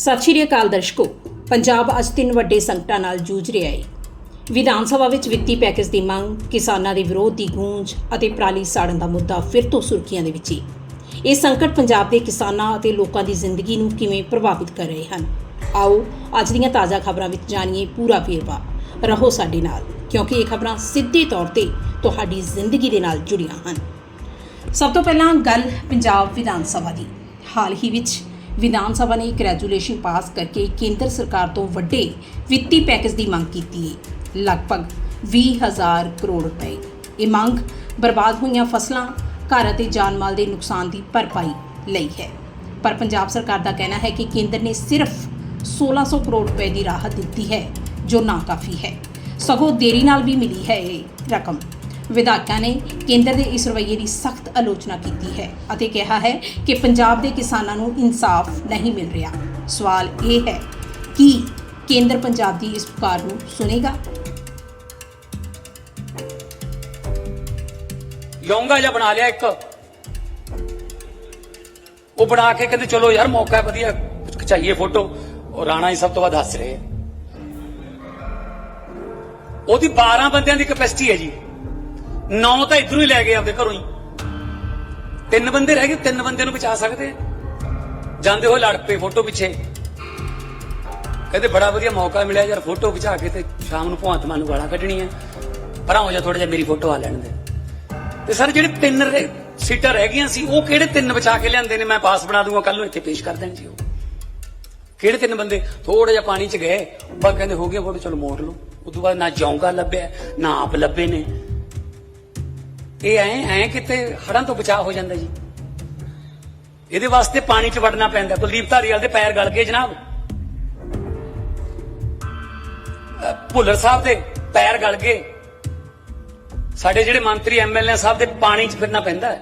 ਸਤਿ ਸ਼੍ਰੀ ਅਕਾਲ ਦਰਸ਼ਕੋ, ਪੰਜਾਬ ਅੱਜ ਤਿੰਨ ਵੱਡੇ ਸੰਕਟਾਂ ਨਾਲ ਜੂਝ ਰਿਹਾ ਹੈ। ਵਿਧਾਨ ਸਭਾ ਵਿੱਚ ਵਿੱਤੀ ਪੈਕੇਜ ਦੀ ਮੰਗ, ਕਿਸਾਨਾਂ ਦੇ ਵਿਰੋਧ ਦੀ ਗੂੰਜ ਅਤੇ ਪਰਾਲੀ ਸਾੜਨ ਦਾ ਮੁੱਦਾ ਫਿਰ ਤੋਂ ਸੁਰਖੀਆਂ ਦੇ ਵਿੱਚ ਹੈ। ਇਹ ਸੰਕਟ ਪੰਜਾਬ ਦੇ ਕਿਸਾਨਾਂ ਅਤੇ ਲੋਕਾਂ ਦੀ ਜ਼ਿੰਦਗੀ ਨੂੰ ਕਿਵੇਂ ਪ੍ਰਭਾਵਿਤ ਕਰ ਰਹੇ ਹਨ? ਆਓ ਅੱਜ ਦੀਆਂ ਤਾਜ਼ਾ ਖਬਰਾਂ ਵਿੱਚ ਜਾਣੀਏ ਪੂਰਾ ਵੇਰਵਾ। ਰਹੋ ਸਾਡੇ ਨਾਲ, ਕਿਉਂਕਿ ਇਹ ਖਬਰਾਂ ਸਿੱਧੇ ਤੌਰ ਤੇ ਤੁਹਾਡੀ ਜ਼ਿੰਦਗੀ ਦੇ ਨਾਲ ਜੁੜੀਆਂ ਹਨ। ਸਭ ਤੋਂ ਪਹਿਲਾਂ ਗੱਲ ਪੰਜਾਬ ਵਿਧਾਨ ਸਭਾ ਦੀ। ਹਾਲ ਹੀ ਵਿੱਚ ਵਿਧਾਨ ਸਭਾ ਨੇ ਇੱਕ ਰੈਜੂਲੇਸ਼ਨ ਪਾਸ ਕਰਕੇ ਕੇਂਦਰ ਸਰਕਾਰ ਤੋਂ ਵੱਡੇ ਵਿੱਤੀ ਪੈਕੇਜ ਦੀ ਮੰਗ ਕੀਤੀ ਹੈ। ਲਗਭਗ 20000 ਕਰੋੜ ਰੁਪਏ। ਇਹ ਮੰਗ ਬਰਬਾਦ ਹੋਈਆਂ ਫਸਲਾਂ, ਘਰ ਅਤੇ ਜਾਨ ਮਾਲ ਦੇ ਨੁਕਸਾਨ ਦੀ ਭਰਪਾਈ ਲਈ ਹੈ। ਪਰ ਪੰਜਾਬ ਸਰਕਾਰ ਦਾ ਕਹਿਣਾ ਹੈ ਕਿ ਕੇਂਦਰ ਨੇ ਸਿਰਫ 1600 ਕਰੋੜ ਰੁਪਏ ਦੀ ਰਾਹਤ ਦਿੱਤੀ ਹੈ, ਜੋ ਨਾ ਕਾਫੀ ਹੈ। ਸਗੋਂ ਦੇਰੀ ਨਾਲ ਵੀ ਮਿਲੀ ਹੈ ਇਹ ਰਕਮ। ਵਿਧਾਇਕਾਂ ਨੇ ਕੇਂਦਰ ਦੇ ਇਸ ਰਵੱਈਏ ਦੀ ਸਖਤ ਆਲੋਚਨਾ ਕੀਤੀ ਹੈ ਅਤੇ ਕਿਹਾ ਹੈ ਕਿ ਪੰਜਾਬ ਦੇ ਕਿਸਾਨਾਂ ਨੂੰ ਇਨਸਾਫ ਨਹੀਂ ਮਿਲ ਰਿਹਾ। ਸਵਾਲ ਇਹ ਹੈ ਕਿ ਕੇਂਦਰ ਪੰਜਾਬ ਦੀ ਇਸ ਪੁਕਾਰ ਨੂੰ ਸੁਨੇਗਾ ਲੌਂਗਾ ਜਿਹਾ ਬਣਾ ਲਿਆ ਇੱਕ। ਉਹ ਬਣਾ ਕੇ ਕਹਿੰਦੇ, ਚਲੋ ਯਾਰ, ਮੌਕਾ ਵਧੀਆ, ਖਚਾਈਏ ਫੋਟੋ। ਉਹ ਰਾਣਾ ਹੀ ਸਭ ਤੋਂ ਵੱਧ ਹੱਸ ਰਹੇ ਉਹਦੀ 12 ਬੰਦਿਆਂ ਦੀ ਕੈਪੈਸਿਟੀ ਹੈ ਜੀ। ਨੌ ਤਾਂ ਇਧਰੋਂ ਹੀ ਲੈ ਗਏ ਆਪਦੇ ਘਰੋਂ ਹੀ। ਤਿੰਨ ਬੰਦੇ ਰਹਿ ਗਏ, ਤਿੰਨ ਬੰਦੇ ਨੂੰ ਬਚਾ ਸਕਦੇ ਜਾਂਦੇ ਹੋਏ ਲੜ ਪਏ ਫੋਟੋ ਪਿੱਛੇ। ਕਹਿੰਦੇ ਬੜਾ ਵਧੀਆ ਮੌਕਾ ਮਿਲਿਆ ਯਾਰ, ਫੋਟੋ ਖਿਚਾ ਕੇ ਤੇ ਸ਼ਾਮ ਨੂੰ ਭਗਵੰਤ ਮਾਨ ਨੂੰ ਗਾਲਾਂ ਕੱਢਣੀਆਂ। ਪਰਾਂ ਹੋ ਜਾ ਥੋੜਾ ਜਿਹਾ ਮੇਰੀ ਫੋਟੋ ਆ ਲੈਣ ਦੇ। ਤੇ ਸਰ, ਜਿਹੜੇ ਤਿੰਨ ਸੀਟਾਂ ਰਹਿ ਗਈਆਂ ਸੀ, ਉਹ ਕਿਹੜੇ ਤਿੰਨ ਬਚਾ ਕੇ ਲਿਆਂਦੇ ਨੇ? ਮੈਂ ਪਾਸ ਬਣਾ ਦੂੰਗਾ ਕੱਲ ਨੂੰ ਇੱਥੇ ਪੇਸ਼ ਕਰ ਦੇਣ ਜੀ ਉਹ। ਕਿਹੜੇ ਤਿੰਨ ਬੰਦੇ? ਥੋੜਾ ਜਿਹਾ ਪਾਣੀ ਚ ਗਏ। ਬਸ ਕਹਿੰਦੇ, ਹੋ ਗਿਆ ਫੋਟੋ, ਚਲੋ ਮੋੜ ਲਓ। ਉਸ ਤੋਂ ਬਾਅਦ ਨਾ ਜੌਂਗਾ ਲੱਭਿਆ, ਨਾ ਆਪ ਲੱਭੇ ਨੇ। ਇਹ ਐ ਐ ਕਿਤੇ ਹੜਾਂ ਤੋਂ ਬਚਾਅ ਹੋ ਜਾਂਦਾ ਜੀ। ਇਹਦੇ ਵਾਸਤੇ ਪਾਣੀ ਚ ਵੜਨਾ ਪੈਂਦਾ। ਕੁਲਦੀਪ ਧਾਰੀਵਾਲ ਦੇ ਪੈਰ ਗਲ ਗਏ ਜਨਾਬ। ਭੁੱਲਰ ਸਾਹਿਬ ਦੇ ਪੈਰ ਗਲ ਗਏ। ਸਾਡੇ ਜਿਹੜੇ ਮੰਤਰੀ ਐਮਐਲਏ ਸਾਹਿਬ ਦੇ ਪਾਣੀ 'ਚ ਫਿਰਨਾ ਪੈਂਦਾ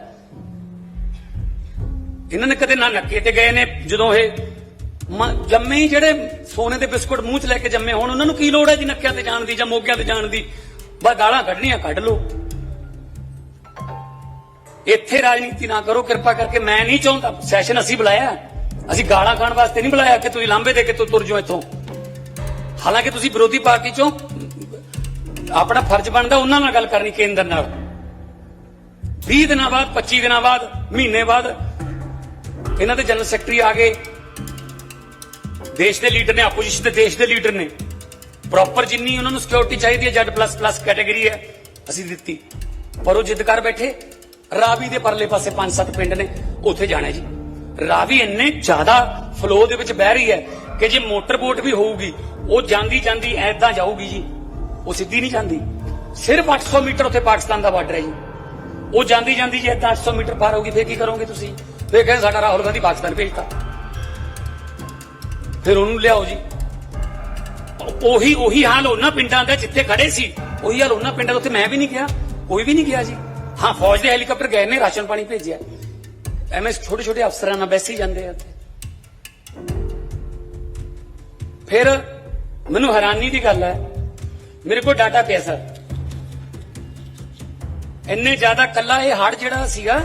ਇਹਨਾਂ ਨੇ ਕਦੇ ਨਾ ਨੱਕੇ ਤੇ ਗਏ ਨੇ, ਜਦੋਂ ਇਹ ਮ- ਜੰਮੇ ਹੀ ਜਿਹੜੇ ਸੋਨੇ ਦੇ ਬਿਸਕੁਟ ਮੂੰਹ 'ਚ ਲੈ ਕੇ ਜੰਮੇ ਹੋਣ, ਉਹਨਾਂ ਨੂੰ ਕੀ ਲੋੜ ਹੈ ਜੀ ਨੱਕਿਆਂ ਤੇ ਜਾਣ ਦੀ ਜਾਂ ਮੋਗਿਆਂ ਤੇ ਜਾਣ ਦੀ? ਬਸ ਗਾਲਾਂ ਕੱਢਣੀਆਂ, ਕੱਢ ਲਓ। ਇੱਥੇ ਰਾਜਨੀਤੀ ਨਾ ਕਰੋ, ਕਿਰਪਾ ਕਰਕੇ ਮੈਂ ਨਹੀਂ ਚਾਹੁੰਦਾ। ਸੈਸ਼ਨ ਅਸੀਂ ਬੁਲਾਇਆ ਅਸੀਂ ਗਾਲਾਂ ਖਾਣ ਵਾਸਤੇ ਨਹੀਂ ਬੁਲਾਇਆ ਕਿ ਤੁਸੀਂ ਲਾਂਬੇ ਦੇ ਕੇ ਤੁਰ ਜਾਓ ਇੱਥੋਂ। ਹਾਲਾਂਕਿ ਤੁਸੀਂ ਵਿਰੋਧੀ ਪਾਰਟੀ ਚੋਂ ਆਪਣਾ ਫਰਜ਼ ਬਣਦਾ ਉਹਨਾਂ ਨਾਲ ਗੱਲ ਕਰਨੀ, ਕੇਂਦਰ ਨਾਲ। 20 ਦਿਨਾਂ ਬਾਅਦ 25 ਦਿਨਾਂ ਬਾਅਦ, ਮਹੀਨੇ ਬਾਅਦ ਇਹਨਾਂ ਦੇ ਜਨਰਲ ਸੈਕਟਰੀ ਆ ਗਏ। ਦੇਸ਼ ਦੇ ਲੀਡਰ ਨੇ ਆਪੋਜੀਸ਼ਨ ਦੇ ਦੇਸ਼ ਦੇ ਲੀਡਰ ਨੇ। ਪ੍ਰੋਪਰ ਜਿੰਨੀ ਉਹਨਾਂ ਨੂੰ ਸਿਕਿਉਰਿਟੀ ਚਾਹੀਦੀ ਹੈ ਜੈਡ ਪਲੱਸ ਪਲੱਸ ਕੈਟਾਗਰੀ ਹੈ, ਅਸੀਂ ਦਿੱਤੀ। ਪਰ ਉਹ ਜਿੱਦ ਕਰ ਬੈਠੇ। ਰਾਵੀ ਦੇ ਪਰਲੇ ਪਾਸੇ ਪੰਜ ਸੱਤ ਪਿੰਡ ਨੇ, ਉੱਥੇ ਜਾਣਾ ਜੀ। ਰਾਵੀ ਇੰਨੇ ਜ਼ਿਆਦਾ ਫਲੋ ਦੇ ਵਿੱਚ ਬਹਿ ਰਹੀ ਹੈ ਕਿ ਜੇ ਮੋਟਰ ਬੋਟ ਵੀ ਹੋਊਗੀ, ਉਹ ਜਾਂਦੀ ਜਾਂਦੀ ਐਦਾਂ ਜਾਊਗੀ ਜੀ। ਉਹ ਸਿੱਧੀ ਨਹੀਂ ਜਾਂਦੀ। ਸਿਰਫ 800 ਮੀਟਰ ਉੱਥੇ ਪਾਕਿਸਤਾਨ ਦਾ ਬਾਰਡਰ ਹੈ ਜੀ। ਉਹ ਜਾਂਦੀ ਜਾਂਦੀ ਜੇ ਏਦਾਂ 800 ਮੀਟਰ ਪਾਰ ਹੋਊਗੀ, ਫੇਰ ਕੀ ਕਰੋਗੇ ਤੁਸੀਂ? ਫੇਰ ਕਹਿੰਦੇ ਸਾਡਾ ਰਾਹੁਲ ਗਾਂਧੀ ਪਾਕਿਸਤਾਨ ਭੇਜਤਾ। ਫਿਰ ਉਹਨੂੰ ਲਿਆਓ ਜੀ। ਉਹੀ ਉਹੀ ਹਾਲ ਉਹਨਾਂ ਪਿੰਡਾਂ ਦਾ ਜਿੱਥੇ ਖੜੇ ਸੀ, ਉਹੀ ਹਾਲ ਉਹਨਾਂ ਪਿੰਡਾਂ ਦਾ, ਉੱਥੇ ਮੈਂ ਵੀ ਨਹੀਂ ਗਿਆ, ਕੋਈ ਵੀ ਨਹੀਂ ਗਿਆ ਜੀ। ਹਾਂ, ਫੌਜ ਦੇ ਹੈਲੀਕਾਪਟਰ ਗਏ ਨੇ, ਰਾਸ਼ਨ ਪਾਣੀ ਭੇਜਿਆ। ਐਵੇਂ ਛੋਟੇ ਛੋਟੇ ਅਫਸਰਾਂ ਨਾਲ ਬੈਸੀ ਜਾਂਦੇ ਆ। ਉੱਥੇ ਫਿਰ ਮੈਨੂੰ ਹੈਰਾਨੀ ਦੀ ਗੱਲ ਹੈ, ਮੇਰੇ ਕੋਲ ਡਾਟਾ ਪਿਆ ਸਰ। ਇੰਨੇ ਜ਼ਿਆਦਾ ਕੱਲਾ ਇਹ ਹੜ ਜਿਹੜਾ ਸੀਗਾ,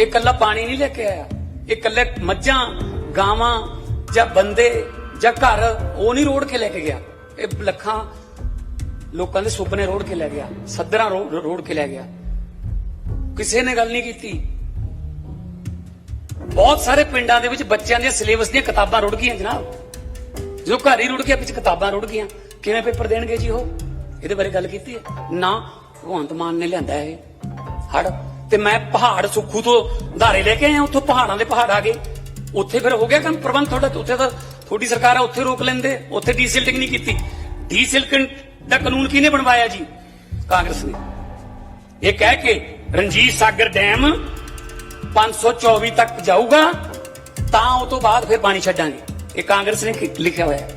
ਇਹ ਕੱਲਾ ਪਾਣੀ ਨਹੀਂ ਲੈ ਕੇ ਆਇਆ। ਇਹ ਕੱਲੇ ਮੱਝਾਂ, ਗਾਵਾਂ ਜਾਂ ਬੰਦੇ ਜਾਂ ਘਰ, ਉਹ ਨਹੀਂ ਰੋੜ ਕੇ ਲੈ ਕੇ ਗਿਆ। ਇਹ ਲੱਖਾਂ ਲੋਕਾਂ ਦੇ ਸੁਪਨੇ ਰੋੜ ਕੇ ਲੈ ਗਿਆ, ਸੱਦਰਾਂ ਰੋ- ਰੋੜ ਕੇ ਲੈ ਗਿਆ। ਕਿਸੇ ਨੇ ਗੱਲ ਨਹੀਂ ਕੀਤੀ। ਬਹੁਤ ਸਾਰੇ ਪਿੰਡਾਂ ਦੇ ਵਿੱਚ ਬੱਚਿਆਂ ਦੇ ਸਿਲੇਬਸ ਦੀਆਂ ਕਿਤਾਬਾਂ ਰੁੜ ਗਈਆਂ ਜਨਾਬ। ਜਦੋਂ ਘਰ ਹੀ ਰੁੜ ਗਿਆ, ਵਿੱਚ ਕਿਤਾਬਾਂ ਰੁੜ ਗਈਆਂ। ਕਿਵੇਂ ਪੇਪਰ ਦੇਣਗੇ ਜੀ ਉਹ? ਇਹਦੇ ਬਾਰੇ ਗੱਲ ਕੀਤੀ ਹੈ? ਨਾ, ਭਗਵੰਤ ਮਾਨ ਨੇ ਲਿਆਂਦਾ ਇਹ। ਹੜ। ਤੇ ਮੈਂ ਪਹਾੜ ਸੁੱਖੂ ਤੋਂ ਧਾਰੇ ਲੈ ਕੇ ਆਇਆ, ਉੱਥੋਂ ਪਹਾੜਾਂ ਦੇ ਪਹਾੜ ਆ ਗਏ। ਉੱਥੇ ਫਿਰ ਹੋ ਗਿਆ ਕੰਮ ਪ੍ਰਬੰਧ ਤੁਹਾਡਾ? ਉੱਥੇ ਤਾਂ ਤੁਹਾਡੀ ਸਰਕਾਰ ਆ, ਉੱਥੇ ਰੋਕ ਲੈਂਦੇ। ਉੱਥੇ ਡੀਸਿਲਟਿੰਗ ਨਹੀਂ ਕੀਤੀ। ਡੀਸਿਲਟਿੰਗ ਦਾ ਕਾਨੂੰਨ ਕਿਹਨੇ ਬਣਵਾਇਆ ਜੀ? ਕਾਂਗਰਸ ਨੇ। ਇਹ ਕਹਿ ਕੇ ਰਣਜੀਤ ਸਾਗਰ ਡੈਮ 524 ਤੱਕ ਜਾਊਗਾ, ਤਾਂ ਉਹ ਤੋਂ ਬਾਅਦ ਫਿਰ ਪਾਣੀ ਛੱਡਾਂਗੇ। ਇਹ ਕਾਂਗਰਸ ਨੇ ਲਿਖਿਆ ਹੋਇਆ ਹੈ।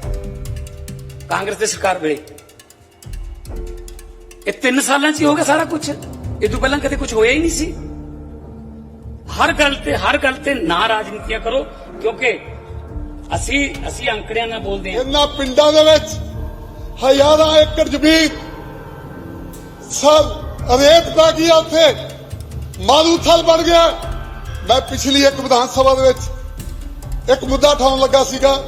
ਕਾਂਗਰਸ ਦੇ ਸਰਕਾਰ ਵੇਲੇ। ਇਹ 3 ਸਾਲਾਂ 'ਚ ਹੀ ਹੋ ਗਿਆ ਸਾਰਾ ਕੁਝ ਇਹ ਤੋਂ ਪਹਿਲਾਂ ਕਦੇ ਕੁਝ ਹੋਇਆ ਹੀ ਨਹੀਂ ਸੀ। ਹਰ ਗੱਲ ਤੇ, ਹਰ ਗੱਲ ਤੇ ਨਾ ਰਾਜਨੀਤੀਆਂ ਕਰੋ, ਕਿਉਂਕਿ ਅਸੀਂ ਅਸੀਂ ਅੰਕੜਿਆਂ ਨਾਲ ਬੋਲਦੇ ਹਾਂ। ਇਹਨਾਂ ਪਿੰਡਾਂ ਦੇ ਵਿੱਚ ਹਜ਼ਾਰਾਂ ਏਕੜ ਜ਼ਮੀਨ ਸਭ ਰੇਤ ਪੈ ਗਈ ਆ ਉੱਥੇ? ਮਾਰੂਥਲ ਬਣ ਗਿਆ। ਮੈਂ ਪਿਛਲੀ ਇੱਕ ਵਿਧਾਨ ਸਭਾ ਦੇ ਵਿੱਚ ਇੱਕ ਮੁੱਦਾ ਉਠਾਉਣ ਲੱਗਾ ਸੀਗਾ।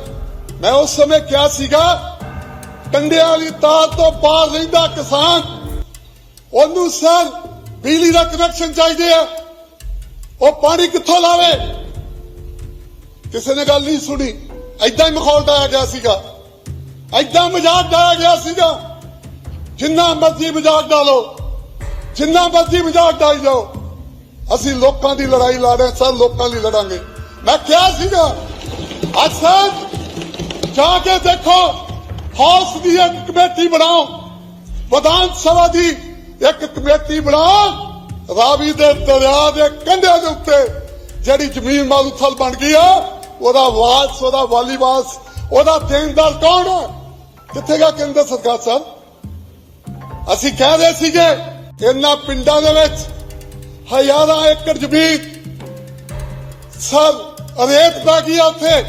ਮੈਂ ਉਸ ਸਮੇਂ ਕਿਹਾ ਸੀਗਾ, ਕੰਡਿਆਂ ਵਾਲੀ ਤਾਰ ਤੋਂ ਬਾਹਰ ਰਹਿੰਦਾ ਕਿਸਾਨ, ਉਹਨੂੰ ਸਰ ਬਿਜਲੀ ਦਾ ਕਨੈਕਸ਼ਨ ਚਾਹੀਦੇ ਆ। ਉਹ ਪਾਣੀ ਕਿੱਥੋਂ ਲਾਵੇ? ਕਿਸੇ ਨੇ ਗੱਲ ਨਹੀਂ ਸੁਣੀ। ਐਦਾਂ ਹੀ ਮਖੌਲ ਡਾਇਆ ਗਿਆ ਸੀਗਾ। ਐਦਾਂ ਮਜ਼ਾਕ ਡਾਇਆ ਗਿਆ ਸੀਗਾ। ਜਿੰਨਾ ਮਰਜ਼ੀ ਮਜ਼ਾਕ ਡਾਲੋ ਜਿੰਨਾ ਮਰਜ਼ੀ ਮਜ਼ਾਕ ਡਾਈ ਜਾਓ। ਅਸੀਂ ਲੋਕਾਂ ਦੀ ਲੜਾਈ ਲੜ ਰਹੇ ਸਰ ਲੋਕਾਂ ਲਈ ਲੜਾਂਗੇ। ਮੈਂ ਕਿਹਾ ਸੀਗਾ ਅੱਜ ਸਰ ਜਾ ਕੇ ਦੇਖੋ, ਹਾਊਸ ਦੀ ਇੱਕ ਕਮੇਟੀ ਬਣਾਓ, ਵਿਧਾਨ ਸਭਾ ਦੀ ਇੱਕ ਕਮੇਟੀ ਬਣਾਓ, ਰਾਵੀ ਦੇ ਦਰਿਆ ਦੇ ਕੰਢਿਆਂ ਦੇ ਉੱਤੇ ਜਿਹੜੀ ਜ਼ਮੀਨ ਮਾਲੂਥਲ ਬਣ ਗਈ ਆ, ਉਹਦਾ ਵਾਸ ਉਹਦਾ ਵਾਲੀ ਵਾਰਸ, ਉਹਦਾ ਦੇਣਦਾਰ ਕੌਣ ਹੈ ਕਿੱਥੇ ਗਿਆ ਕੇਂਦਰ ਸਰਕਾਰ ਸਾਹਿਬ? ਅਸੀਂ ਕਹਿ ਰਹੇ ਸੀਗੇ ਇਹਨਾਂ ਪਿੰਡਾਂ ਦੇ ਵਿੱਚ ਹਜ਼ਾਰਾਂ ਏਕੜ ਜ਼ਮੀਨ ਸਰ ਰੇਤ ਪੈ ਗਈ ਆ ਉੱਥੇ।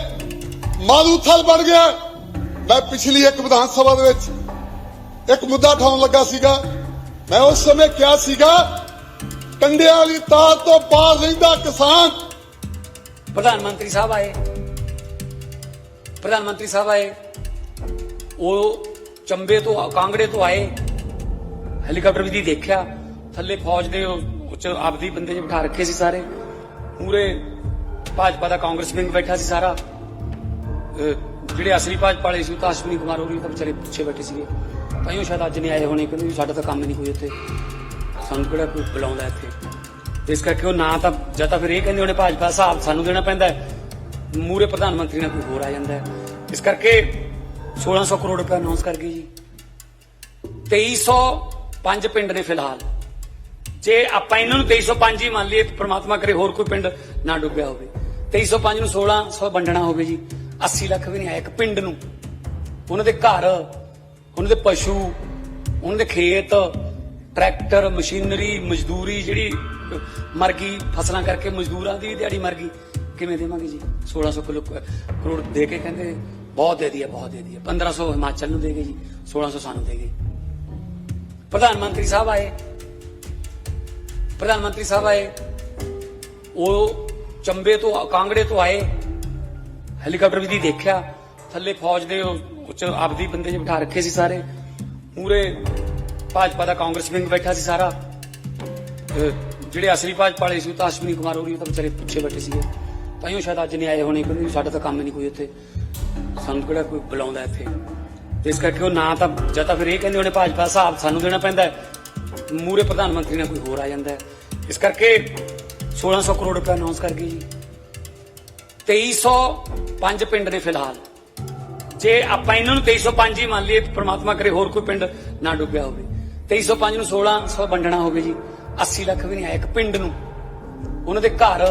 ਮਾਲੂਥਲ ਬਣ ਗਿਆ। ਮੈਂ ਪਿਛਲੀ ਇੱਕ ਵਿਧਾਨ ਸਭਾ ਦੇ ਵਿੱਚ ਇੱਕ ਮੁੱਦਾ ਉਠਾਉਣ ਲੱਗਾ ਸੀਗਾ। ਮੈਂ ਉਸ ਸਮੇਂ ਕਿਹਾ ਸੀਗਾ, ਕੰਡਿਆਂ ਵਾਲੀ ਤਾਰ ਤੋਂ ਪਾਰ ਰਹਿੰਦਾ ਕਿਸਾਨ। ਪ੍ਰਧਾਨ ਮੰਤਰੀ ਸਾਹਿਬ ਆਏ। ਪ੍ਰਧਾਨ ਮੰਤਰੀ ਸਾਹਿਬ ਆਏ। ਉਹ ਚੰਬੇ ਤੋਂ, ਕਾਂਗੜੇ ਤੋਂ ਆਏ। ਹੈਲੀਕਾਪਟਰ ਵੀ ਦੀ ਦੇਖਿਆ, ਥੱਲੇ ਫੌਜ ਦੇ ਉੱਚ ਆਪਦੀ ਬੰਦੇ ਜਿ ਬਿਠਾ ਰੱਖੇ ਸੀ ਸਾਰੇ। ਪੂਰੇ ਭਾਜਪਾ ਦਾ ਕਾਂਗਰਸ ਵਿੰਗ ਬੈਠਾ ਸੀ ਸਾਰਾ। ਜਿਹੜੇ ਅਸਲੀ ਭਾਜਪਾ ਵਾਲੇ ਸੀ, ਉਹ ਤਾਂ ਅਸ਼ਵਨੀ ਕੁਮਾਰ ਹੋਰੀ ਤਾਂ ਵਿਚਾਰੇ ਪਿੱਛੇ ਬੈਠੇ ਸੀਗੇ। ਤਾਈਓ ਸ਼ਾਇਦ ਅੱਜ ਨਹੀਂ ਆਏ ਹੋਣੇ ਕਹਿੰਦੇ ਸਾਡਾ ਤਾਂ ਕੰਮ ਨਹੀਂ ਕੋਈ ਇੱਥੇ। ਸਾਨੂੰ ਕਿਹੜਾ ਕੋਈ ਬੁਲਾਉਂਦਾ ਇੱਥੇ? ਇਸ ਕਰਕੇ ਉਹ ਨਾ ਤਾਂ, ਜਾਂ ਤਾਂ ਫਿਰ ਇਹ ਕਹਿੰਦੇ ਹੋਣੇ ਭਾਜਪਾ ਦਾ ਹਿਸਾਬ ਸਾਨੂੰ ਦੇਣਾ ਪੈਂਦਾ ਹੈ। ਮੂਰੇ ਪ੍ਰਧਾਨ ਮੰਤਰੀ ਨਾਲ ਕੋਈ ਹੋਰ ਆ ਜਾਂਦਾ ਹੈ। ਇਸ ਕਰਕੇ 1600 ਕਰੋੜ ਰੁਪਏ ਅਨਾਉਂਸ ਕਰ ਗਏ ਜੀ। ਪੰਜ ਪਿੰਡ ਨੇ ਫਿਲਹਾਲ। ਜੇ ਆਪਾਂ ਇਹਨਾਂ ਨੂੰ 2305 ਹੀ ਮੰਨ ਲਈਏ, ਤਾਂ ਪ੍ਰਮਾਤਮਾ ਕਰੇ ਹੋਰ ਕੋਈ ਪਿੰਡ ਨਾ ਡੁੱਬਿਆ ਹੋਵੇ। 2305 ਨੂੰ 1600 ਵੰਡਣਾ ਹੋਵੇ ਜੀ। 80 ਲੱਖ ਵੀ ਨਹੀਂ ਆਇਆ ਇੱਕ ਪਿੰਡ ਨੂੰ। ਉਹਨਾਂ ਦੇ ਘਰ, ਉਹਨਾਂ ਦੇ ਪਸ਼ੂ, ਉਹਨਾਂ ਦੇ ਖੇਤ, ਟਰੈਕਟਰ, ਮਸ਼ੀਨਰੀ, ਮਜ਼ਦੂਰੀ ਜਿਹੜੀ ਮਰ ਗਈ, ਫਸਲਾਂ ਕਰਕੇ ਮਜ਼ਦੂਰਾਂ ਦੀ ਦਿਹਾੜੀ ਮਰ ਗਈ। ਕਿਵੇਂ ਦੇਵਾਂਗੇ ਜੀ? 1600 ਕਿਲੋ ਕਰੋੜ ਦੇ ਕੇ ਕਹਿੰਦੇ, ਬਹੁਤ ਦੇ ਦਿਆ ਬਹੁਤ ਦੇ ਦਿਆ 1500 ਹਿਮਾਚਲ ਨੂੰ ਦੇਗੇ ਜੀ। 1600 ਸਾਨੂੰ ਦੇਗੇ ਪ੍ਰਧਾਨ ਮੰਤਰੀ ਸਾਹਿਬ ਆਏ। ਪ੍ਰਧਾਨ ਮੰਤਰੀ ਸਾਹਿਬ ਆਏ। ਉਹ ਚੰਬੇ ਤੋਂ, ਕਾਂਗੜੇ ਤੋਂ ਆਏ। ਹੈਲੀਕਾਪਟਰ ਵੀ ਦੀ ਦੇਖਿਆ। ਥੱਲੇ ਫੌਜ ਦੇ ਉੱਚ ਆਪਦੀ ਬੰਦੇ ਜਿ ਬਿਠਾ ਰੱਖੇ ਸੀ ਸਾਰੇ। ਪੂਰੇ ਭਾਜਪਾ ਦਾ ਕਾਂਗਰਸ ਵਿੰਗ ਬੈਠਾ ਸੀ ਸਾਰਾ। ਜਿਹੜੇ ਅਸਲੀ ਭਾਜਪਾ ਵਾਲੇ ਸੀ ਉਹ ਤਾਂ ਅਸ਼ਵਨੀ ਕੁਮਾਰ ਹੋਰੀ ਉਹ ਤਾਂ ਵਿਚਾਰੇ ਪਿੱਛੇ ਬੈਠੇ ਸੀਗੇ। ਤਾਈਓ ਸ਼ਾਇਦ ਅੱਜ ਨਹੀਂ ਆਏ ਹੋਣੇ ਕਹਿੰਦੇ ਸਾਡਾ ਤਾਂ ਕੰਮ ਹੀ ਨਹੀਂ ਕੋਈ ਇੱਥੇ ਸਾਨੂੰ ਕਿਹੜਾ ਕੋਈ ਬੁਲਾਉਂਦਾ ਇੱਥੇ। ਇਸ ਕਰਕੇ ਉਹ ਨਾ ਤਾਂ, ਜਾਂ ਤਾਂ ਫਿਰ ਇਹ ਕਹਿੰਦੇ ਉਹਨੇ ਭਾਜਪਾ ਹਿਸਾਬ ਸਾਨੂੰ ਦੇਣਾ ਪੈਂਦਾ ਹੈ। ਮੂਰੇ ਪ੍ਰਧਾਨ ਮੰਤਰੀ ਨਾਲ ਕੋਈ ਹੋਰ ਆ ਜਾਂਦਾ ਇਸ ਕਰਕੇ 1600 ਕਰੋੜ ਰੁਪਏ ਅਨਾਉਂਸ ਕਰ ਗਏ ਜੀ। 2305 ਪਿੰਡ ਨੇ ਫਿਲਹਾਲ। ਜੇ ਆਪਾਂ ਇਹਨਾਂ ਨੂੰ 2305 ਹੀ ਮੰਨ ਲਈਏ ਤਾਂ ਪ੍ਰਮਾਤਮਾ ਕਰੇ ਹੋਰ ਕੋਈ ਪਿੰਡ ਨਾ ਡੁੱਬਿਆ ਹੋਵੇ। 2305 ਨੂੰ 1600 ਵੰਡਣਾ ਹੋਵੇ ਜੀ। 80 ਲੱਖ ਵੀ ਨਹੀਂ ਆਇਆ ਇੱਕ ਪਿੰਡ ਨੂੰ। ਉਹਨਾਂ ਦੇ ਘਰ,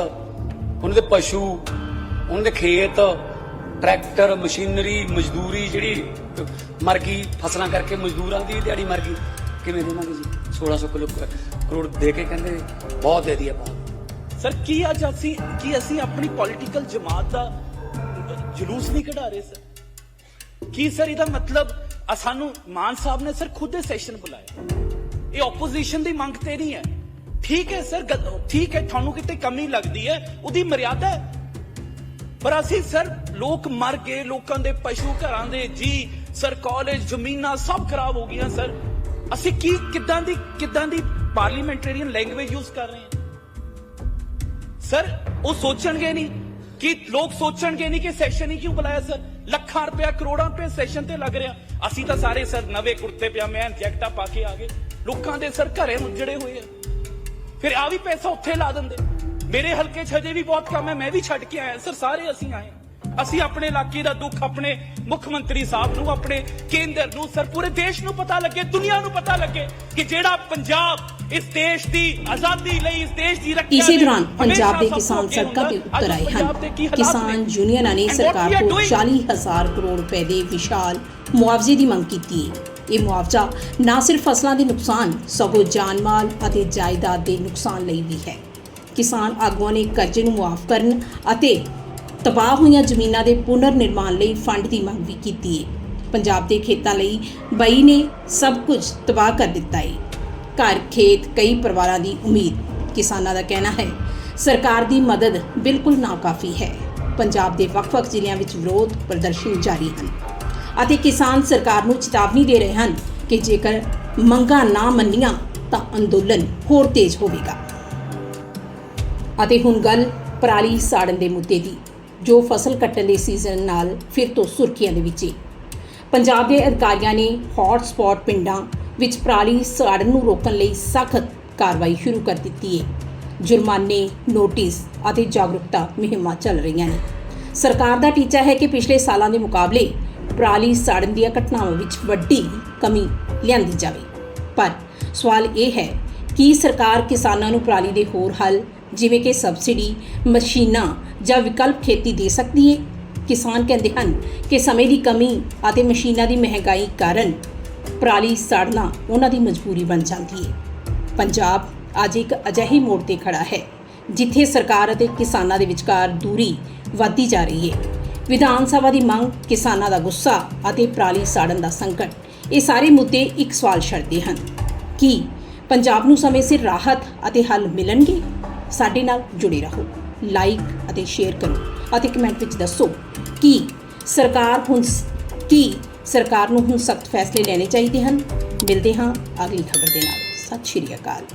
ਉਹਨਾਂ ਦੇ ਪਸ਼ੂ, ਉਹਨਾਂ ਦੇ ਖੇਤ ਟਰੈਕਟਰ, ਮਸ਼ੀਨਰੀ, ਮਜ਼ਦੂਰੀ ਜਿਹੜੀ, ਮਰ ਗਈ, ਫਸਲਾਂ ਕਰਕੇ ਮਜ਼ਦੂਰਾਂ ਦੀ ਦਿਹਾੜੀ ਮਰ ਗਈ। ਕਿਵੇਂ ਦੇਵਾਂਗੇ ਜੀ? 1600 ਕਿਲੋ ਕਰੋੜ ਦੇ ਕੇ ਕਹਿੰਦੇ, ਬਹੁਤ ਦੇ ਦਿਆ ਬਹੁਤ ਸਰ, ਕੀ ਅੱਜ ਅਸੀਂ ਕੀ ਅਸੀਂ ਆਪਣੀ ਪੋਲੀਟੀਕਲ ਜਮਾਤ ਦਾ, ਜਲੂਸ ਨਹੀਂ ਕਢਾ ਰਹੇ, ਸਰ? ਕੀ ਸਰ ਇਹਦਾ ਮਤਲਬ ਸਾਨੂੰ ਮਾਨ ਸਾਹਿਬ ਨੇ ਸਰ ਖੁਦ ਦੇ ਸੈਸ਼ਨ ਬੁਲਾਇਆ। ਇਹ ਆਪੋਜੀਸ਼ਨ ਦੀ ਮੰਗ ਤੇ ਨਹੀਂ ਹੈ। ਠੀਕ ਹੈ ਸਰ ਠੀਕ ਹੈ, ਤੁਹਾਨੂੰ ਕਿਤੇ ਕਮੀ ਲੱਗਦੀ ਹੈ, ਉਹਦੀ ਮਰਿਆਦਾ ਪਰ ਅਸੀਂ ਸਰ ਲੋਕ ਮਰ ਗਏ, ਲੋਕਾਂ ਦੇ ਪਸ਼ੂ ਘਰਾਂ ਦੇ ਜੀ, ਸਰ ਕਾਲਜ ਜ਼ਮੀਨਾਂ ਸਭ ਖਰਾਬ ਹੋ ਗਈਆਂ, ਸਰ। ਅਸੀਂ ਕੀ, ਕਿੱਦਾਂ ਦੀ ਕਿੱਦਾਂ ਦੀ ਪਾਰਲੀਮੈਂਟੇਰੀਅਨ ਲੈਂਗੁਏਜ ਯੂਜ਼ ਕਰ ਰਹੇ ਹਾਂ? ਸਰ, ਉਹ ਸੋਚਣਗੇ ਨਹੀਂ ਕਿ ਲੋਕ ਸੋਚਣਗੇ ਨਹੀਂ ਕਿ ਸੈਸ਼ਨ ਹੀ ਕਿਉਂ ਬੁਲਾਇਆ, ਸਰ? ਲੱਖਾਂ ਰੁਪਇਆ, ਕਰੋੜਾਂ ਰੁਪਏ ਸੈਸ਼ਨ ਤੇ ਲੱਗ ਰਿਹਾ। ਅਸੀਂ ਤਾਂ ਸਾਰੇ, ਸਰ, ਨਵੇਂ ਕੁੜਤੇ ਮੈਂ ਜੈਕਟਾਂ ਪਾ ਕੇ ਆ ਗਏ। ਲੋਕਾਂ ਦੇ, ਸਰ, ਘਰੇ ਮੁੱਜੜੇ ਹੋਏ ਆ। ਫਿਰ ਆ ਵੀ ਪੈਸਾ ਉੱਥੇ ਲਾ ਦਿੰਦੇ। ਮੇਰੇ ਹਲਕੇ 'ਚ ਹਜੇ ਵੀ ਬਹੁਤ ਕੰਮ ਹੈ, ਮੈਂ ਵੀ ਛੱਡ ਕੇ ਆਇਆ, ਸਰ, ਸਾਰੇ ਅਸੀਂ ਆਏ ਅਸੀਂ ਆਪਣੇ ਇਲਾਕੇ ਦਾ ਦੁੱਖ ਆਪਣੇ ਮੁੱਖ ਮੰਤਰੀ ਸਾਹਿਬ ਨੂੰ ਆਪਣੇ ਕੇਂਦਰ ਨੂੰ ਸਰ ਪੂਰੇ ਦੇਸ਼ ਨੂੰ ਪਤਾ ਲੱਗੇ ਦੁਨੀਆ ਨੂੰ ਪਤਾ ਲੱਗੇ ਕਿ ਜਿਹੜਾ ਪੰਜਾਬ ਇਸ ਦੇਸ਼ ਦੀ ਆਜ਼ਾਦੀ ਲਈ ਇਸ ਦੇਸ਼ ਦੀ ਰੱਖਿਆ ਇਸੇ ਦੌਰਾਨ ਪੰਜਾਬ ਦੇ ਕਿਸਾਨ ਸੜਕਾਂ ਤੇ। ਉਤਰ ਆਏ ਹਨ ਕਿਸਾਨ? ਯੂਨੀਅਨਾਂ ਨੇ ਸਰਕਾਰ ਤੋਂ doing- 40000 ਕਰੋੜ ਰੁਪਏ ਦੇ ਵਿਸ਼ਾਲ ਮੁਆਵਜ਼ੇ ਦੀ ਮੰਗ ਕੀਤੀ ਹੈ ਇਹ ਮੁਆਵਜ਼ਾ ਨਾ ਸਿਰਫ ਫਸਲਾਂ ਦੇ ਨੁਕਸਾਨ ਸਗੋਂ ਜਾਨ ਮਾਲ ਅਤੇ ਜਾਇਦਾਦ ਦੇ ਨੁਕਸਾਨ ਲਈ ਵੀ ਹੈ ਕਿਸਾਨ ਆਗੂਆਂ ਨੇ ਕਰਜ਼ੇ ਨੂੰ ਮੁਆਫ ਕਰਨ ਅਤੇ ਤਬਾਹ ਹੋਈਆਂ ਜ਼ਮੀਨਾਂ ਦੇ ਪੁਨਰ ਨਿਰਮਾਣ ਲਈ ਫੰਡ ਦੀ ਮੰਗ ਵੀ ਕੀਤੀ ਹੈ ਪੰਜਾਬ ਦੇ ਖੇਤਾਂ ਲਈ ਬਈ ਨੇ ਸਭ ਕੁਝ ਤਬਾਹ ਕਰ ਦਿੱਤਾ ਹੈ ਘਰ, ਖੇਤ, ਕਈ ਪਰਿਵਾਰਾਂ ਦੀ ਉਮੀਦ। ਕਿਸਾਨਾਂ ਦਾ ਕਹਿਣਾ ਹੈ, ਸਰਕਾਰ ਦੀ ਮਦਦ ਬਿਲਕੁਲ ਨਾਕਾਫੀ ਹੈ। ਪੰਜਾਬ ਦੇ ਵੱਖ-ਵੱਖ ਜ਼ਿਲ੍ਹਿਆਂ ਵਿੱਚ ਵਿਰੋਧ ਪ੍ਰਦਰਸ਼ਨ ਜਾਰੀ ਹਨ ਅਤੇ ਕਿਸਾਨ ਸਰਕਾਰ ਨੂੰ ਚੇਤਾਵਨੀ ਦੇ ਰਹੇ ਹਨ ਕਿ ਜੇਕਰ ਮੰਗਾਂ ਨਾ ਮੰਨੀਆਂ ਤਾਂ ਅੰਦੋਲਨ ਹੋਰ ਤੇਜ਼ ਹੋਵੇਗਾ। ਅਤੇ ਹੁਣ ਗੱਲ ਪਰਾਲੀ ਸਾੜਨ ਦੇ ਮੁੱਦੇ ਦੀ। ਜੋ ਫਸਲ ਕੱਟਣ ਦੇ ਸੀਜ਼ਨ ਨਾਲ ਫਿਰ ਤੋਂ ਸੁਰਖੀਆਂ ਦੇ ਵਿੱਚ ਹੈ ਪੰਜਾਬ ਦੇ ਅਧਿਕਾਰੀਆਂ ਨੇ ਹੌਟ ਸਪੌਟ ਪਿੰਡਾਂ ਵਿੱਚ ਪਰਾਲੀ ਸਾੜਨ ਨੂੰ ਰੋਕਣ ਲਈ ਸਖਤ ਕਾਰਵਾਈ ਸ਼ੁਰੂ ਕਰ ਦਿੱਤੀ ਹੈ ਜੁਰਮਾਨੇ ਨੋਟਿਸ ਅਤੇ ਜਾਗਰੂਕਤਾ ਮੁਹਿੰਮਾਂ ਚੱਲ ਰਹੀਆਂ ਨੇ। ਸਰਕਾਰ ਦਾ ਟੀਚਾ ਹੈ ਕਿ ਪਿਛਲੇ ਸਾਲਾਂ ਦੇ ਮੁਕਾਬਲੇ ਪਰਾਲੀ ਸਾੜਨ ਦੀਆਂ ਘਟਨਾਵਾਂ ਵਿੱਚ ਵੱਡੀ ਕਮੀ ਲਿਆਂਦੀ ਜਾਵੇ। ਪਰ ਸਵਾਲ ਇਹ ਹੈ ਕਿ ਸਰਕਾਰ ਕਿਸਾਨਾਂ ਨੂੰ ਪਰਾਲੀ ਦੇ ਹੋਰ ਹੱਲ ਜਿਵੇਂ ਕਿ ਸਬਸਿਡੀ ਮਸ਼ੀਨਾਂ ਜਾਂ ਵਿਕਲਪ ਖੇਤੀ ਦੇ ਸਕਦੀ ਹੈ ਕਿਸਾਨ ਕਹਿੰਦੇ ਹਨ ਕਿ ਸਮੇਂ ਦੀ ਕਮੀ ਅਤੇ ਮਸ਼ੀਨਾਂ ਦੀ ਮਹਿੰਗਾਈ ਕਾਰਨ ਪਰਾਲੀ ਸਾੜਨਾ ਉਹਨਾਂ ਦੀ ਮਜਬੂਰੀ ਬਣ ਜਾਂਦੀ ਹੈ ਪੰਜਾਬ ਅੱਜ ਇੱਕ ਅਜਿਹੇ ਮੋੜ ਤੇ ਖੜਾ ਹੈ, ਜਿੱਥੇ ਸਰਕਾਰ ਅਤੇ ਕਿਸਾਨਾਂ ਦੇ ਵਿਚਕਾਰ ਦੂਰੀ ਵੱਧਦੀ ਜਾ ਰਹੀ ਹੈ ਵਿਧਾਨ ਸਭਾ ਦੀ ਮੰਗ ਕਿਸਾਨਾਂ ਦਾ ਗੁੱਸਾ ਅਤੇ ਪਰਾਲੀ ਸਾੜਨ ਦਾ ਸੰਕਟ, ਇਹ ਸਾਰੇ ਮੁੱਦੇ ਇੱਕ ਸਵਾਲ ਛੱਡਦੇ ਹਨ। ਕੀ ਪੰਜਾਬ ਨੂੰ ਸਮੇਂ ਸਿਰ ਰਾਹਤ ਅਤੇ ਹੱਲ ਮਿਲਣਗੇ? ਸਾਡੇ ਨਾਲ ਜੁੜੇ ਰਹੋ। ਲਾਈਕ ਅਤੇ ਸ਼ੇਅਰ ਕਰੋ। ਅਤੇ ਕਮੈਂਟ ਵਿੱਚ ਦੱਸੋ ਕਿ ਸਰਕਾਰ ਹੁਣ ਕੀ ਸਰਕਾਰ ਨੂੰ ਹੁਣ ਸਖਤ ਫੈਸਲੇ ਲੈਣੇ ਚਾਹੀਦੇ ਹਨ? ਮਿਲਦੇ ਹਾਂ ਅਗਲੀ ਖਬਰ ਦੇ ਨਾਲ। ਸਤਿ ਸ਼੍ਰੀ ਅਕਾਲ।